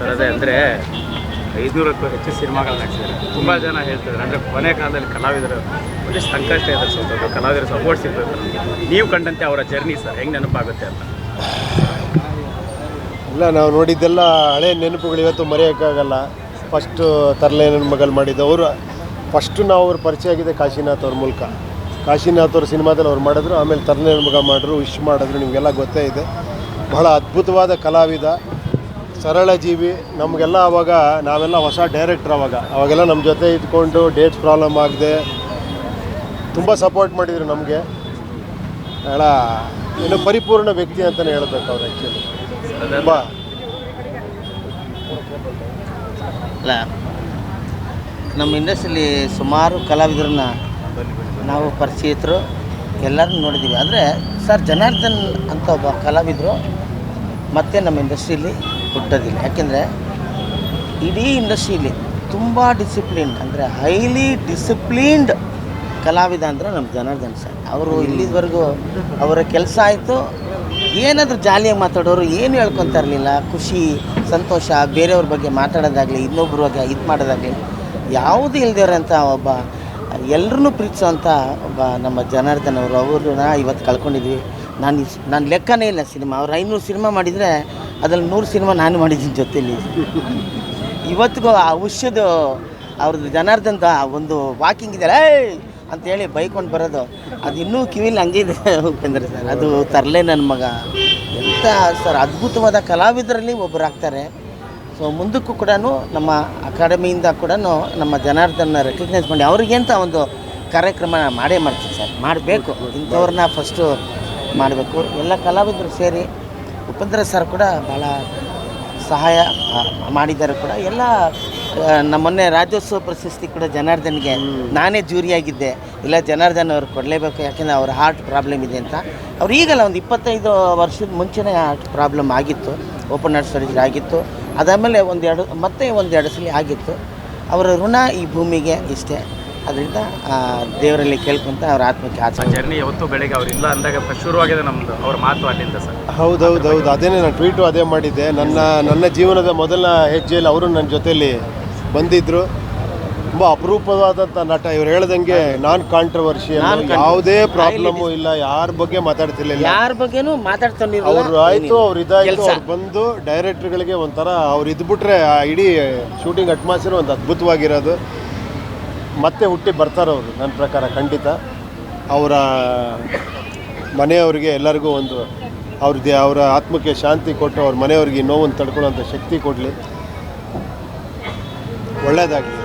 Sir ಅದೇ ಅಂದರೆ ಐದುನೂರಕ್ಕೂ ಹೆಚ್ಚು ಸಿನಿಮಾಗಳು ಹಾಕ್ಸಿದ್ದಾರೆ ತುಂಬ ಜನ ಹೇಳ್ತಿದ್ದಾರೆ. ಅಂದರೆ ಕೊನೆ ಕಾಲದಲ್ಲಿ ಕಲಾವಿದರು, ಒಳ್ಳೆ ಸಂಕಷ್ಟ ಇದೆ ಸ್ವಲ್ಪ ಕಲಾವಿದರು ಸಪೋರ್ಟ್ ನೀವು ಕಂಡಂತೆ ಅವರ ಜರ್ನಿ ಸರ್, ಹೆಂಗೆ ನೆನಪಾಗುತ್ತೆ ಅಂತ? ಇಲ್ಲ, ನಾವು ನೋಡಿದ್ದೆಲ್ಲ ಹಳೆ ನೆನಪುಗಳು ಇವತ್ತು ಮರೆಯೋಕ್ಕಾಗಲ್ಲ. ಫಸ್ಟು ತರಲೆ ನನ್ನ ಮಾಡಿದ್ದು ಅವರು. ಫಸ್ಟು ನಾವು ಅವ್ರ ಪರಿಚಯ ಆಗಿದೆ ಕಾಶಿನಾಥ್ ಅವ್ರ ಮೂಲಕ. ಕಾಶಿನಾಥ್ ಅವ್ರ ಸಿನಿಮಾದಲ್ಲಿ ಅವ್ರು ಮಾಡಿದ್ರು, ಆಮೇಲೆ ತರಲೆ ನನ್ನ ಮಾಡಿದ್ರು, ವಿಶ್ ಮಾಡಿದ್ರು, ನಿಮಗೆಲ್ಲ ಗೊತ್ತೇ ಇದೆ. ಬಹಳ ಅದ್ಭುತವಾದ ಕಲಾವಿದ. ಸರಳ ಜೀವಿ ನಮಗೆಲ್ಲ ಅವಾಗ ನಾವೆಲ್ಲ ಹೊಸ ಡೈರೆಕ್ಟ್ರ್ ಅವಾಗ. ಅವಾಗೆಲ್ಲ ನಮ್ಮ ಜೊತೆ ಇದ್ಕೊಂಡು ಡೇಟ್ಸ್ ಪ್ರಾಬ್ಲಮ್ ಆಗದೆ, ತುಂಬ ಸಪೋರ್ಟ್ ಮಾಡಿದರು ನಮಗೆ. ಭಾಳ ಏನು ಪರಿಪೂರ್ಣ ವ್ಯಕ್ತಿ ಅಂತಲೇ ಹೇಳಬೇಕು ಅವ್ರು ಆ್ಯಕ್ಚುಲಿ ತುಂಬ. ನಮ್ಮ ಇಂಡಸ್ಟ್ರಿಯಲ್ಲಿ ಸುಮಾರು ಕಲಾವಿದರನ್ನ ನಾವು ಪರಿಚಯಿತರು ಎಲ್ಲರೂ ನೋಡಿದ್ದೀವಿ ಆದರೆ ಸರ್ ಜನಾರ್ದನ್ ಅಂತ ಒಬ್ಬ ಕಲಾವಿದರು, ಮತ್ತೆ ನಮ್ಮ ಇಂಡಸ್ಟ್ರಿಯಲ್ಲಿ ಹುಟ್ಟೋದಿಲ್ಲ ಯಾಕೆಂದರೆ ಇಡೀ ಇಂಡಸ್ಟ್ರೀಲಿ ತುಂಬ ಡಿಸಿಪ್ಲಿನ್ಡ್ ಅಂದರೆ ಹೈಲಿ ಡಿಸಿಪ್ಲಿನ್ಡ್ ಕಲಾವಿದ ಅಂದರೆ ನಮ್ಮ ಜನಾರ್ದನ್ ಸರ್. ಅವರು ಇಲ್ಲಿವರೆಗೂ ಅವರ ಕೆಲಸ ಆಯಿತು. ಏನಾದರೂ ಜಾಲಿಯಾಗಿ ಮಾತಾಡೋರು ಏನು ಹೇಳ್ಕೊತಾ ಇರಲಿಲ್ಲ. ಖುಷಿ ಸಂತೋಷ ಬೇರೆಯವ್ರ ಬಗ್ಗೆ ಮಾತಾಡೋದಾಗಲಿ ಇನ್ನೊಬ್ಬರ ಬಗ್ಗೆ ಇದು ಮಾಡೋದಾಗಲಿ ಯಾವುದೂ ಇಲ್ದಿರೋಂಥ ಒಬ್ಬ ಎಲ್ಲರನ್ನೂ ಪ್ರೀತಿಸೋಂಥ ಒಬ್ಬ ನಮ್ಮ ಜನಾರ್ದನ್ ಅವರು. ಅವ್ರನ್ನ ಇವತ್ತು ಕಳ್ಕೊಂಡಿದ್ವಿ. ನಾನು ನಾನು ಲೆಕ್ಕನೇ ಇಲ್ಲ ಸಿನಿಮಾ. ಅವ್ರು ಐನೂರು ಸಿನಿಮಾ ಮಾಡಿದರೆ ಅದ್ರಲ್ಲಿ ನೂರು ಸಿನಿಮಾ ನಾನು ಮಾಡಿದ್ದೀನಿ ಜೊತೆಯಲ್ಲಿ ಇವತ್ತಿಗೂ ಆ ಔಷಧ ಅವ್ರದ್ದು ಜನಾರ್ದನ್ದ ಒಂದು ವಾಕಿಂಗ್ ಇದೆಯಲ್ಲ ಅಂತ ಅಂತೇಳಿ ಬೈಕೊಂಡು ಬರೋದು. ಅದು ಇನ್ನೂ ಕಿವಿಲಿ ಹಂಗೆ ಇದೆ, ಉಪೇಂದ್ರ ಸರ್. ಅದು ತರಲೆ ನನ್ನ ಮಗ. ಎಂಥ ಸರ್ ಅದ್ಭುತವಾದ ಕಲಾವಿದರಲ್ಲಿ ಒಬ್ಬರಾಗ್ತಾರೆ ಸೊ ಮುಂದಕ್ಕೂ ಕೂಡ ನಮ್ಮ ಅಕಾಡೆಮಿಯಿಂದ ಕೂಡ ನಮ್ಮ ಜನಾರ್ದನ ರೆಕಗ್ನೈಸ್ ಮಾಡಿ, ಅವ್ರಿಗೆ ಅಂತ ಒಂದು ಕಾರ್ಯಕ್ರಮ ಮಾಡೇ ಮಾಡ್ತೀನಿ ಸರ್. ಮಾಡಬೇಕು. ಇಂಥವ್ರನ್ನ ಫಸ್ಟು ಮಾಡಬೇಕು. ಎಲ್ಲ ಕಲಾವಿದರು ಸೇರಿ ಉಪೇಂದ್ರ ಸರ್ ಕೂಡ ಭಾಳ ಸಹಾಯ ಮಾಡಿದ್ದಾರೆ ಕೂಡ. ಎಲ್ಲ ನಮ್ಮ ಮೊನ್ನೆ ರಾಜ್ಯೋತ್ಸವ ಪ್ರಶಸ್ತಿ ಕೂಡ ಜನಾರ್ದನ್ಗೆ ನಾನೇ ಜೂರಿಯಾಗಿದ್ದೆ. ಇಲ್ಲ ಜನಾರ್ದನ್ ಅವ್ರು ಕೊಡಲೇಬೇಕು ಯಾಕೆಂದರೆ ಅವ್ರ ಹಾರ್ಟ್ ಪ್ರಾಬ್ಲಮ್ ಇದೆ ಅಂತ. ಅವ್ರು ಈಗಲ್ಲ ಒಂದು ಇಪ್ಪತ್ತೈದು ವರ್ಷದ ಮುಂಚೆನೇ ಹಾರ್ಟ್ ಪ್ರಾಬ್ಲಮ್ ಆಗಿತ್ತು. ಓಪನ್ ಹಾರ್ಟ್ ಸರ್ಜರಿ ಆಗಿತ್ತು. ಅದಾದಮೇಲೆ ಒಂದೆರಡು ಮತ್ತೆ ಒಂದೆರಡು ಸಲ ಆಗಿತ್ತು. ಅವರ ಋಣ ಈ ಭೂಮಿಗೆ ಇಷ್ಟೇ. ಅದರಿಂದ ದೇವರಲ್ಲಿ ಕೇಳ್ಕೊಂತ ಅವ್ರ ಆತ್ಮಕ್ಕೆ ಆ ಆಚೆ ಜರ್ನಿ ಯಾವತ್ತೂ ಬೆಳಗ್ಗೆ ಅವ್ರು ಇಲ್ಲ ಅಂದಾಗ ಫಸ್ಟ್ ಶುರುವಾಗಿದೆ ನಮ್ಮದು ಅವ್ರ ಮಾತು ಅಲ್ಲಿಂದ ಸರ್. ಹೌದೌದು ಹೌದು. ಅದೇನೇ ನಾನು ಟ್ವೀಟು ಅದೇ ಮಾಡಿದ್ದೆ. ನನ್ನ ನನ್ನ ಜೀವನದ ಮೊದಲ ಹೆಜ್ಜೆಯಲ್ಲಿ ಅವರು ನನ್ನ ಜೊತೆಯಲ್ಲಿ ಬಂದಿದ್ರು. ತುಂಬ ಅಪರೂಪವಾದಂಥ ನಟ. ಇವ್ರು ಹೇಳ್ದಂಗೆ ನಾನ್ ಕಾಂಟ್ರವರ್ಷಿಯಲ್ ಯಾವುದೇ ಪ್ರಾಬ್ಲಮ್ಮು ಇಲ್ಲ ಯಾರ ಬಗ್ಗೆ ಮಾತಾಡ್ತಿರ್ಲಿಲ್ಲ. ಯಾರ ಬಗ್ಗೆನೂ ಮಾತಾಡ್ಕೊಂಡಿರಲ್ಲ ಅವ್ರು ಆಯಿತು ಅವ್ರು ಇದಾಯಿತು. ಅವ್ರು ಬಂದು ಡೈರೆಕ್ಟ್ರ್ಗಳಿಗೆ ಒಂಥರ ಅವ್ರು ಇದ್ಬಿಟ್ರೆ ಆ ಇಡೀ ಶೂಟಿಂಗ್ ಅಟ್ಮಾಸ್ಫಿಯರ್ ಒಂದು ಅದ್ಭುತವಾಗಿರೋದು. ಮತ್ತೆ ಹುಟ್ಟಿ ಬರ್ತಾರೆ ಅವರು, ನನ್ನ ಪ್ರಕಾರ, ಖಂಡಿತ. ಅವರ ಮನೆಯವರಿಗೆ ಎಲ್ಲರಿಗೂ ಒಂದು ಅವ್ರದ್ದೇ ಅವರ ಆತ್ಮಕ್ಕೆ ಶಾಂತಿ ಕೊಟ್ಟು ಅವ್ರ ಮನೆಯವ್ರಿಗೆ ನೋವನ್ನು ತಡ್ಕೊಳ್ಳೋಂಥ ಶಕ್ತಿ ಕೊಡಲಿ. ಒಳ್ಳೆಯದಾಗಲಿ.